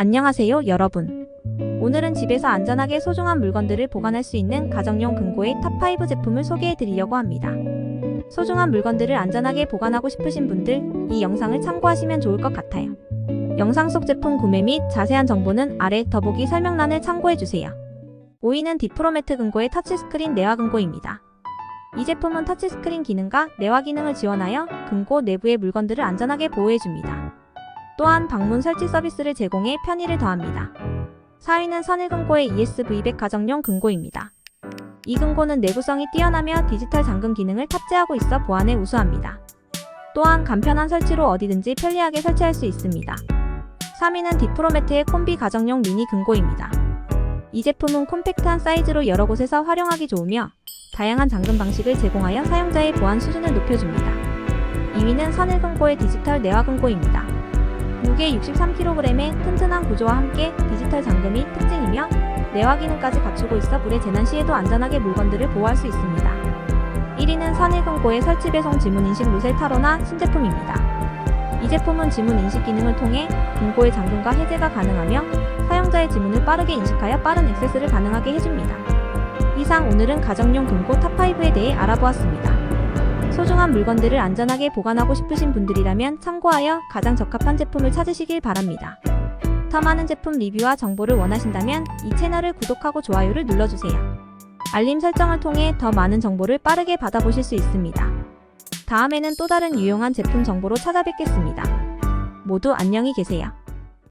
안녕하세요, 여러분. 오늘은 집에서 안전하게 소중한 물건들을 보관할 수 있는 가정용 금고의 탑5 제품을 소개해 드리려고 합니다. 소중한 물건들을 안전하게 보관하고 싶으신 분들, 이 영상을 참고하시면 좋을 것 같아요. 영상 속 제품 구매 및 자세한 정보는 아래 더보기 설명란을 참고해 주세요. 5위는 디프로매트 금고의 터치스크린 내화 금고입니다. 이 제품은 터치스크린 기능과 내화 기능을 지원하여 금고 내부의 물건들을 안전하게 보호해줍니다. 또한 방문 설치 서비스를 제공해 편의를 더합니다. 4위는 선일금고의 ESV100 가정용 금고입니다. 이 금고는 내구성이 뛰어나며 디지털 잠금 기능을 탑재하고 있어 보안에 우수합니다. 또한 간편한 설치로 어디든지 편리하게 설치할 수 있습니다. 3위는 디프로매트의 콤비 가정용 미니 금고입니다. 이 제품은 콤팩트한 사이즈로 여러 곳에서 활용하기 좋으며 다양한 잠금 방식을 제공하여 사용자의 보안 수준을 높여줍니다. 2위는 선일금고의 디지털 내화 금고입니다. 무게 63kg의 튼튼한 구조와 함께 디지털 잠금이 특징이며 내화 기능까지 갖추고 있어 불의 재난 시에도 안전하게 물건들을 보호할 수 있습니다. 1위는 선일금고의 설치 배송 지문 인식 루셀 타로나 신제품입니다. 이 제품은 지문 인식 기능을 통해 금고의 잠금과 해제가 가능하며 사용자의 지문을 빠르게 인식하여 빠른 액세스를 가능하게 해줍니다. 이상 오늘은 가정용 금고 탑5에 대해 알아보았습니다. 소중한 물건들을 안전하게 보관하고 싶으신 분들이라면 참고하여 가장 적합한 제품을 찾으시길 바랍니다. 더 많은 제품 리뷰와 정보를 원하신다면 이 채널을 구독하고 좋아요를 눌러주세요. 알림 설정을 통해 더 많은 정보를 빠르게 받아보실 수 있습니다. 다음에는 또 다른 유용한 제품 정보로 찾아뵙겠습니다. 모두 안녕히 계세요.